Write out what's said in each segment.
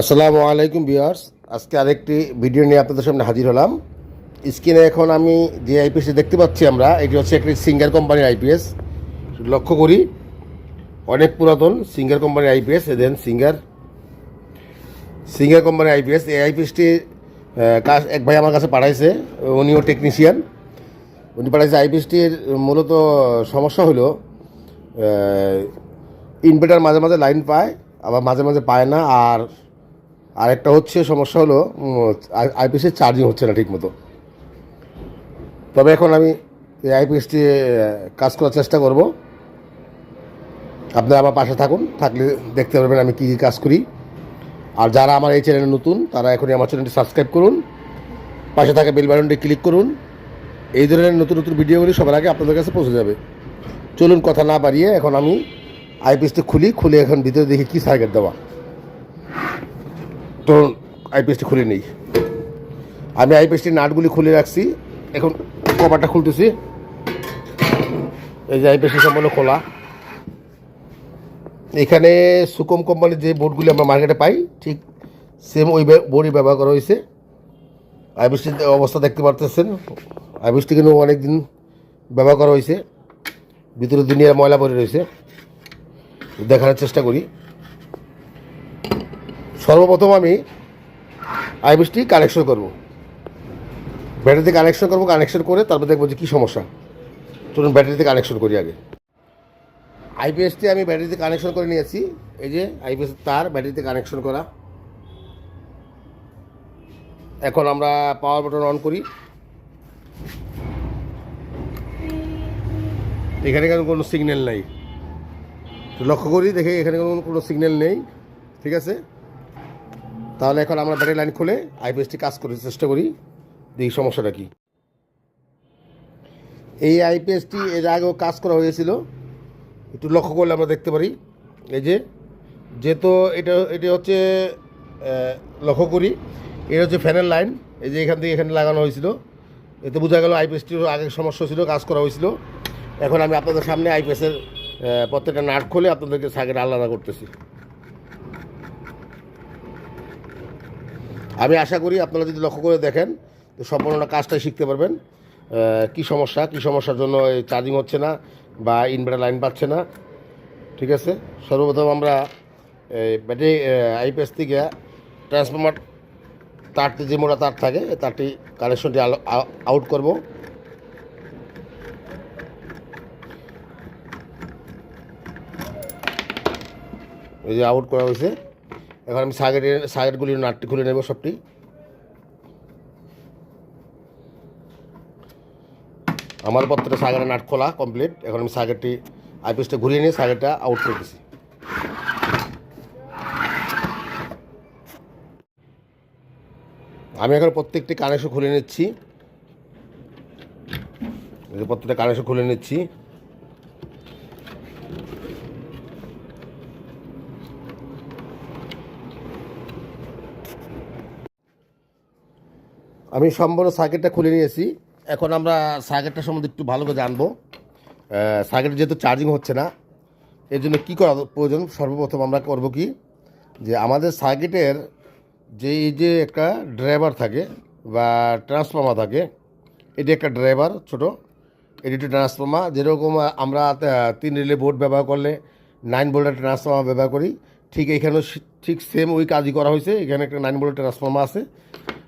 আসসালামু আলাইকুম বিয়ার্স আজকে আরেকটি ভিডিও নিয়ে আপনাদের সামনে হাজির হলাম। স্ক্রিনে এখন আমি যে আইপিএসটি দেখতে পাচ্ছি আমরা, এটি হচ্ছে একটি সিঙ্গার কোম্পানির আইপিএস লক্ষ্য করি, অনেক পুরাতন সিঙ্গার কোম্পানির আইপিএস দেন সিঙ্গার। সিঙ্গার কোম্পানির আইপিএস এই আইপিএসটি কাজ, এক ভাই আমার কাছে পাঠাইছে, উনিও টেকনিশিয়ান উনি পাঠাইছে আইপিএসটির মূলত সমস্যা হলো ইনভার্টার মাঝে মাঝে লাইন পায়, আবার মাঝে মাঝে পায় না, আর আরেকটা হচ্ছে, সমস্যা হলো আইপিএসের চার্জিং হচ্ছে না ঠিকমতো। তবে এখন আমি এই আইপিএসটি কাজ করার চেষ্টা করব। আপনারা আমার পাশে থাকুন, থাকলে দেখতে পারবেন আমি কী কী কাজ করি। আর যারা আমার এই চ্যানেলে নতুন, তারা এখনই আমার চ্যানেলটি সাবস্ক্রাইব করুন। পাশে থাকা বেল বাটনটি ক্লিক করুন। এই ধরনের নতুন নতুন ভিডিওগুলি সবার আগে আপনাদের কাছে পৌঁছে যাবে। চলুন কথা না বাড়িয়ে, এখন আমি আইপিএসটি খুলি, খুলে এখন ভিতরে দেখি কী সার্কিট দেওয়া। তো আইপিএসটি খুলে নেই। আমি আইপিএসটির নাটগুলি খুলে রাখছি, এখন কভারটা খুলতেছি। এই যে আইপিএসটি সম্পূর্ণ খোলা। এখানে সুকম কোম্পানির যে বোর্ডগুলি আমরা মার্কেটে পাই, ঠিক সেম ওই বোর্ডই ব্যবহার করা হয়েছে। আইপিএসটির অবস্থা দেখতে পারতেছেন। আইপিএসটি কিন্তু অনেক দিন ব্যবহার করা হয়েছে। ভিতরে দুনিয়ার ময়লা পড়ে রয়েছে। দেখানোর চেষ্টা করি। সর্বপ্রথম আমি আইপিএসটি কানেকশন করব। ব্যাটারিতে কানেকশন করব কানেকশন করে তারপর দেখব যে কী সমস্যা। চলুন ব্যাটারিতে কানেকশন করি আগে। আইপিএসটি আমি ব্যাটারিতে কানেকশন করে নিয়েছি। এই যে আইপিএস তার ব্যাটারিতে কানেকশন করা। এখন আমরা পাওয়ার বাটন অন করি। এখানে কেন কোনো সিগন্যাল নেই। লক্ষ্য করি, দেখে এখানে কোনো কোনো সিগন্যাল নেই। ঠিক আছে? তাহলে এখন আমরা ব্যাটারি লাইন খুলে আইপিএসটি কাজ করার চেষ্টা করি, দেখি সমস্যাটা কি। এই আইপিএসটি এর আগেও কাজ করা হয়েছিল, একটু লক্ষ্য করলে আমরা দেখতে পারি। এই যে, যেহেতু এটা এটা হচ্ছে লক্ষ্য করি, এটা হচ্ছে ফ্যানের লাইন এই যে এখান থেকে এখানে লাগানো হয়েছিল। এতে বোঝা গেল আইপিএসটির আগে সমস্যা ছিল, কাজ করা হয়েছিল। এখন আমি আপনাদের সামনে আইপিএসের প্রত্যেকটা নাট খুলে আপনাদেরকে সাইকেল আলাদা করতেছি। আমি আশা করি আপনারা যদি লক্ষ্য করে দেখেন, তো সম্পূর্ণ কাজটাই শিখতে পারবেন। কি সমস্যা, কি সমস্যার জন্য চার্জিং হচ্ছে না বা ইনভার্টার লাইন পাচ্ছে না, ঠিক আছে? সর্বপ্রথম আমরা এই ব্যাটারি আইপিএস থেকে ট্রান্সফর্মার তারটি যে মোটা তার থাকে, তারটি কানেকশনটি আউট করব। এই যে আউট করা হয়েছে। এখন আমি সাগেটের সাগেটগুলির নাটটি খুলে নেব সবটি। আমার পত্রে সাগরের নাট খোলা কমপ্লিট এখন আমি সাগেরটি আইপিএসটা ঘুরিয়ে নিয়ে সাগেরটা আউট করে দিছি। আমি এখন প্রত্যেকটি কানেকশন খুলে নিচ্ছি। প্রত্যেকটা কানেকশন খুলে নিচ্ছি। আমি সম্পূর্ণ সার্কিটটা খুলে নিয়েছি। এখন আমরা সার্কিটটা সম্বন্ধে একটু ভালো করে জানব। সার্কিট যেহেতু চার্জিং হচ্ছে না এর জন্য কী করা প্রয়োজন? সর্বপ্রথম আমরা করব কি? যে আমাদের সার্কিটের যে এই যে একটা ড্রাইভার থাকে বা ট্রান্সফর্মার থাকে, এটি একটা ড্রাইভার ছোট, এটি একটি ট্রান্সফর্মার যেরকম আমরা তিন রিলে বোর্ড ব্যবহার করলে নাইন ভোল্টের ট্রান্সফর্মার ব্যবহার করি। ঠিক এখানেও ঠিক সেম ওই কাজই করা হয়েছে। এখানে একটা নাইন ভোল্টের ট্রান্সফর্মার আছে।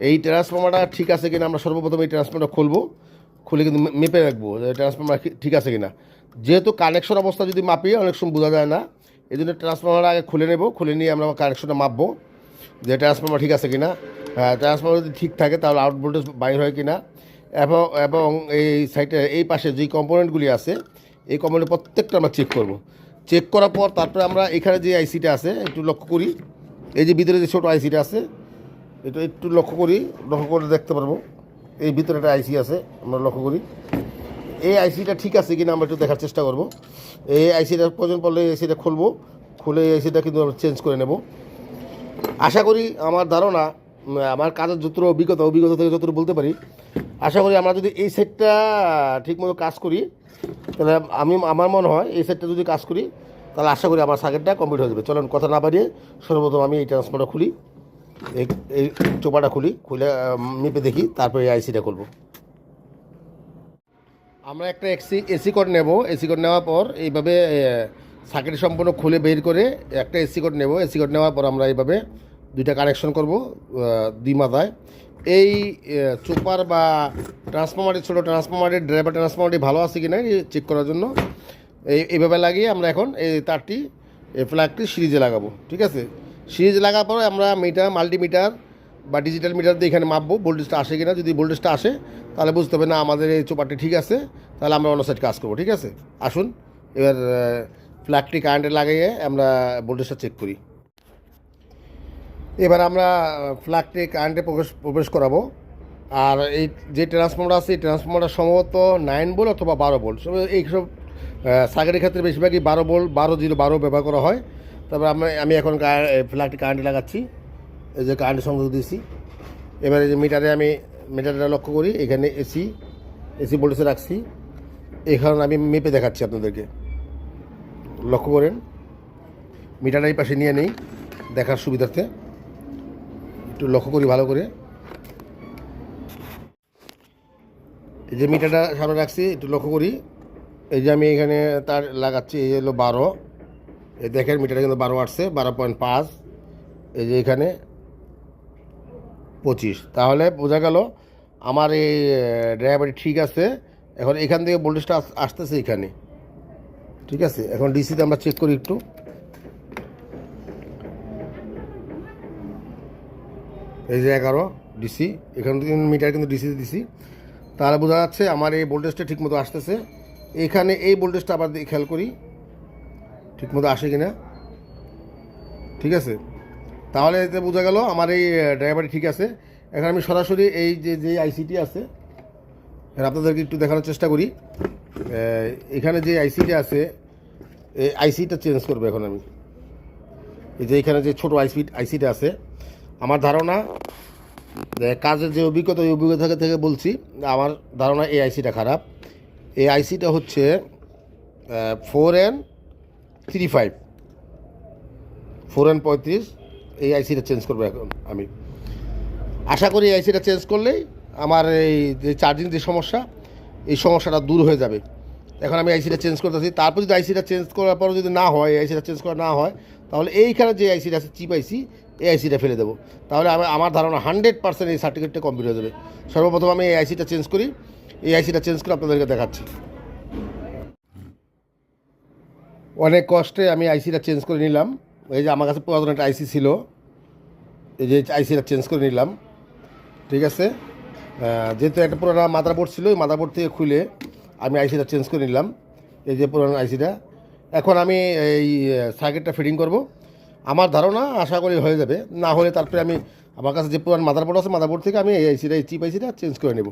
এই ট্রান্সফর্মারটা ঠিক আছে কিনা, আমরা সর্বপ্রথম এই ট্রান্সফর্মারটা খুলবো। খুলে কিন্তু মেপে রাখব ট্রান্সফর্মার ঠিক আছে কিনা। যেহেতু কানেকশন অবস্থা যদি মাপি, অনেক সময় বোঝা যায় না। এই জন্য ট্রান্সফর্মার আগে খুলে নেব, খুলে নিয়ে আমরা কানেকশনটা মাপবো যে ট্রান্সফর্মার ঠিক আছে কিনা। হ্যাঁ ট্রান্সফর্মার যদি ঠিক থাকে, তাহলে আউট ভোল্টেজ বাইর হয় কিনা। এবং এবং এই সাইডে এই পাশে যে কম্পোনেন্টগুলি আছে, এই কম্পোনেন্ট প্রত্যেকটা আমরা চেক করব। চেক করার পর তারপরে আমরা এখানে যে আইসিটা আছে, একটু লক্ষ্য করি। এই যে ভিতরে যে ছোটো আইসিটা আছে এটা একটু লক্ষ্য করি, লক্ষ্য করে দেখতে পারব। এই ভিতরে একটা আইসি আছে, আমরা লক্ষ্য করি। এই আইসিটা ঠিক আছে কিনা আমরা একটু দেখার চেষ্টা করব। এই আইসিটা প্রয়োজন পড়লে এই আইসিটা খুলবো। খুলে এই আইসিটা কিন্তু আমরা চেঞ্জ করে নেব। আশা করি আমার ধারণা আমার কাজের যত অভিজ্ঞতা অভিজ্ঞতা থেকে যতটুকু বলতে পারি, আশা করি আমরা যদি এই সেটটা ঠিকমতো কাজ করি, তাহলে আমি, আমার মনে হয় এই সেটটা যদি কাজ করি, তাহলে আশা করি আমার সার্কিটটা কমপ্লিট হয়ে যাবে। চলুন, কথা না বাড়িয়ে সর্বপ্রথম আমি এই ট্রান্সফর্মারটা খুলি। এই এই চোপাটা খুলি, খুলে মেপে দেখি, তারপরে এই আইসিটা করব আমরা একটা এসি এসি কোড নেব। এসি কোড নেওয়ার পর এইভাবে সার্কিট সম্পূর্ণ খুলে বের করে একটা এসি কোড নেব। এসি কোড নেওয়ার পর আমরা এইভাবে দুইটা কানেকশন করব দুই মাথায় এই চুপার বা ট্রান্সফর্মারের ছোটো ট্রান্সফর্মারের ড্রাইভার ট্রান্সফর্মারটি ভালো আছে কি না চেক করার জন্য? এই, এইভাবে লাগিয়ে আমরা এখন এই তারটি, এই ফ্ল্যাগটি সিরিজে লাগাবো, ঠিক আছে? সিরিজ লাগার পরে আমরা মিটার, মাল্টিমিটার বা ডিজিটাল মিটার দিয়ে এখানে মাপবো, ভোল্টেজটা আসে কিনা। যদি ভোল্টেজটা আসে, তাহলে বুঝতে হবে, না, আমাদের এই চোপারটি ঠিক আছে, তাহলে আমরা অন্য সাইড কাজ করব। ঠিক আছে? আসুন, এবার ফ্ল্যাগটি কারেন্টে লাগিয়ে আমরা ভোল্টেজটা চেক করি। এবার আমরা ফ্ল্যাগটি কারেন্টে প্রবেশ প্রবেশ করাবো। আর এই যে ট্রান্সফর্মার আছে, এই ট্রান্সফর্মারটা সম্ভবত নাইন বোল অথবা বারো বোল্ট এইসব সাগরের ক্ষেত্রে বেশিরভাগই বারো বোল্ট বারো জিরো বারো ব্যবহার করা হয়। তারপর আমরা, আমি এখন ফ্ল্যাগটি কারেন্ট লাগাচ্ছি। এই যে কারেন্ট সংযোগ দিয়েছি। এবারে যে মিটারে আমি মিটারটা লক্ষ্য করি, এখানে এসি এসি ভোল্টেজে রাখছি। এখানে আমি মেপে দেখাচ্ছি আপনাদেরকে। লক্ষ্য করেন মিটারটা এই পাশে নিয়ে নেই, দেখার সুবিধার্থে। একটু লক্ষ্য করি ভালো করে। এই যে মিটারটা সামনে রাখছি, একটু লক্ষ্য করি। এই যে আমি এখানে তার লাগাচ্ছি, এই হলো বারো। এই দেখেন মিটারটা কিন্তু বারো আসছে, বারো পয়েন্ট পাঁচ, এই যে এখানে পঁচিশ। তাহলে বোঝা গেল আমার এই ড্রাইভারটি ঠিক আছে, এখন এখান থেকে ভোল্টেজটা আসতেছে এখানে। ঠিক আছে? এখন ডিসিতে আমরা চেক করি একটু। এই যে এগারো ডিসি এখান থেকে মিটার কিন্তু ডিসিতে দিছি। তাহলে বোঝা যাচ্ছে আমার এই ভোল্টেজটা ঠিকমতো আসতেছে। এখানে এই ভোল্টেজটা আবার খেয়াল করি। ঠিকমতো আসে কিনা? ঠিক আছে? তাহলে এতে বোঝা গেল আমার এই ড্রাইভারটি ঠিক আছে। এখন আমি সরাসরি এই যে যে আইসিটি আছে আপনাদেরকে একটু দেখানোর চেষ্টা করি। এখানে যে আইসিটি আছে, এই আইসিটা চেঞ্জ করব এখন আমি। এই যে এখানে যে ছোটো আইসি আইসিটা আছে, আমার ধারণা কাজের যে অভিজ্ঞতা ওই অভিজ্ঞতা থেকে- থেকে বলছি, আমার ধারণা এই আইসিটা খারাপ। এই আইসিটা হচ্ছে four N three five. Four N পঁয়ত্রিশ, এই আইসিটা চেঞ্জ করব এখন আমি। আশা করি আইসিটা চেঞ্জ করলেই আমার এই যে চার্জিং যে সমস্যা, এই সমস্যাটা দূর হয়ে যাবে। এখন আমি আইসিটা চেঞ্জ করতেছি। তারপর যদি আইসিটা চেঞ্জ করার পরও যদি না হয় আইসিটা চেঞ্জ করা না হয়, তাহলে এইখানে যে আইসিটা আছে, চিপ আইসি, এই আইসিটা ফেলে দেবো। তাহলে আমি আমার ধারণা হান্ড্রেড পার্সেন্ট এই সার্টিফিকেটটা কমপ্লিট হয়ে যাবে। সর্বপ্রথম আমি এই আইসিটা চেঞ্জ করি। এই আইসিটা চেঞ্জ করে আপনাদেরকে দেখাচ্ছি। অনেক কষ্টে আমি আইসিটা চেঞ্জ করে নিলাম। এই যে আমার কাছে পুরাতন একটা আইসি ছিল। এই যে আইসিটা চেঞ্জ করে নিলাম। ঠিক আছে? যেহেতু একটা পুরোনো মাদারবোর্ড ছিল, ওই মাদারবোর্ড থেকে খুলে আমি আইসিটা চেঞ্জ করে নিলাম। এই যে পুরোনো আইসিটা এখন আমি এই সার্কিটটা ফিটিং করব। আমার ধারণা, আশা করি হয়ে যাবে। না হলে তারপরে আমি আমার কাছে যে পুরান মাদারবোর্ড আছে মাদারবোর্ড থেকে আমি এই আইসিটা এই চিপ আইসিটা চেঞ্জ করে নেব।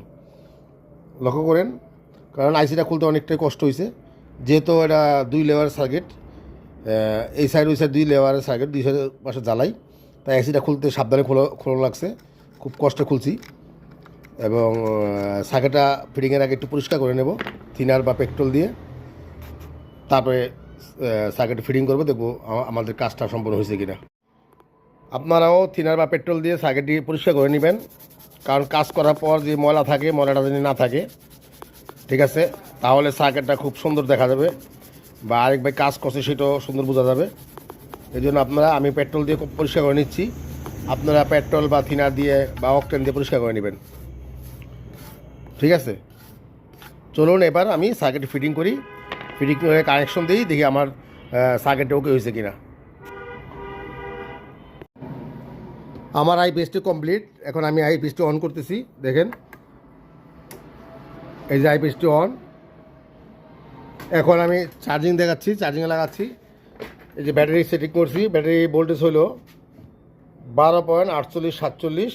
লক্ষ্য করেন, কারণ আইসিটা খুলতে অনেকটাই কষ্ট হয়েছে যেহেতু এটা দুই লেয়ার সার্কিট এই সাইড ওই সাইড দুই লেয়ারের সার্কিট দুই সাইডের পাশে জ্বালাই। তাই এসিটা খুলতে সাবধানে খোলা খোলা লাগছে। খুব কষ্টে খুলছি। এবং সার্কিটটা ফিটিংয়ের আগে একটু পরিষ্কার করে নেব থিনার বা পেট্রোল দিয়ে। তারপরে সার্কিট ফিটিং করব, দেখব আমাদের কাজটা সম্পূর্ণ হয়েছে কিনা। আপনারাও থিনার বা পেট্রোল দিয়ে সার্কিটটি পরিষ্কার করে নেবেন। কারণ কাজ করার পর যে ময়লা থাকে, ময়লাটা যদি না থাকে, ঠিক আছে? তাহলে সার্কিটটা খুব সুন্দর দেখা যাবে। বা আরেক ভাই কাজ করছে, সেটাও সুন্দর বোঝা যাবে। এই জন্য আপনারা, আমি পেট্রোল দিয়ে খুব পরিষ্কার করে নিচ্ছি। আপনারা পেট্রোল বা থিনার দিয়ে বা অকটেন দিয়ে পরিষ্কার করে নেবেন। ঠিক আছে? চলুন এবার আমি সার্কিট ফিটিং করি। ফিটিং করে কানেকশন দিই, দেখি আমার সার্কিটটা ওকে হয়েছে কিনা। আমার আই পিএসটি কমপ্লিট এখন আমি আই পিএসটি অন করতেছি, দেখেন। এই যে আই পিএসটি অন এখন আমি চার্জিং দেখাচ্ছি চার্জিংয়ে লাগাচ্ছি। এই যে ব্যাটারি সেটিং করছি ব্যাটারি ভোল্টেজ হলো বারো পয়েন্ট আটচল্লিশ, সাতচল্লিশ।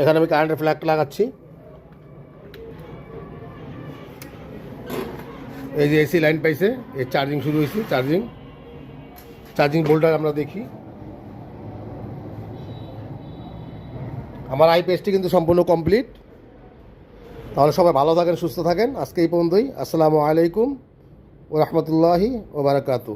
এখানে আমি কারেন্টের ফ্ল্যাগটা লাগাচ্ছি। এই যে এসি লাইন পাইছে, এই চার্জিং শুরু হয়েছে চার্জিং চার্জিং ভোল্টার আমরা দেখি। আমার আইপিএসটি কিন্তু সম্পূর্ণ কমপ্লিট তাহলে সবাই ভালো থাকেন, সুস্থ থাকেন। আজকে এই পর্যন্তই। আসসালামু আলাইকুম ও রহমতুল্লাহি ও বারাকাতু